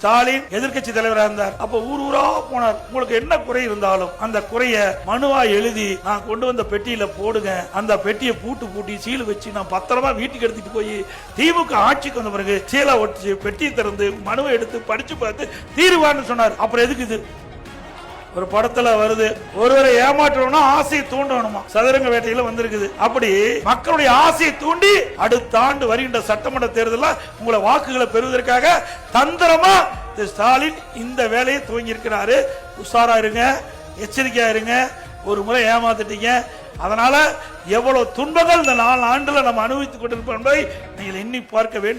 ஸ்டாலின் எதிர்க்கட்சி தலைவராக இருந்தார். அப்ப ஊர் ஊரா போனார். உங்களுக்கு என்ன குறை இருந்தாலும் அந்த குறைய மனுவா எழுதி நான் கொண்டு வந்த பெட்டியில போடுங்க. அந்த பெட்டியை பூட்டு பூட்டி சீல் வச்சு நான் பத்திரமா வீட்டுக்கு எடுத்துட்டு போய் திமுக ஆட்சிக்கு வந்த பிறகு சீலை ஒட்டிச்சு பெட்டியை திறந்து மனுவை எடுத்து படிச்சு பார்த்து தீர்வான்னு சொன்னார். அப்புறம் எதுக்கு இது? ஒரு படத்துல வருது. ஒருவரை ஏமாற்றணும்னா ஆசையை தூண்டணுமா? சதுரங்க வேட்டையில வந்திருக்குது. அப்படி மக்களுடைய ஆசையை தூண்டி அடுத்த ஆண்டு வருகின்ற சட்டமன்ற தேர்தலில் உங்களை வாக்குகளை பெறுவதற்காக தந்திரமா திரு ஸ்டாலின் இந்த வேலையை துவங்கி இருக்கிறாரு உஷாரா இருங்க எச்சரிக்கையா இருங்க ஒரு முறை ஏமாத்திட்டீங்க. அதனால எவ்வளவு துன்பங்கள் இந்த நாலு ஆண்டுல நம்ம அனுபவித்துக் கொண்டிருப்போம் என்பதை நீங்கள் எண்ணி பார்க்க வேண்டும்.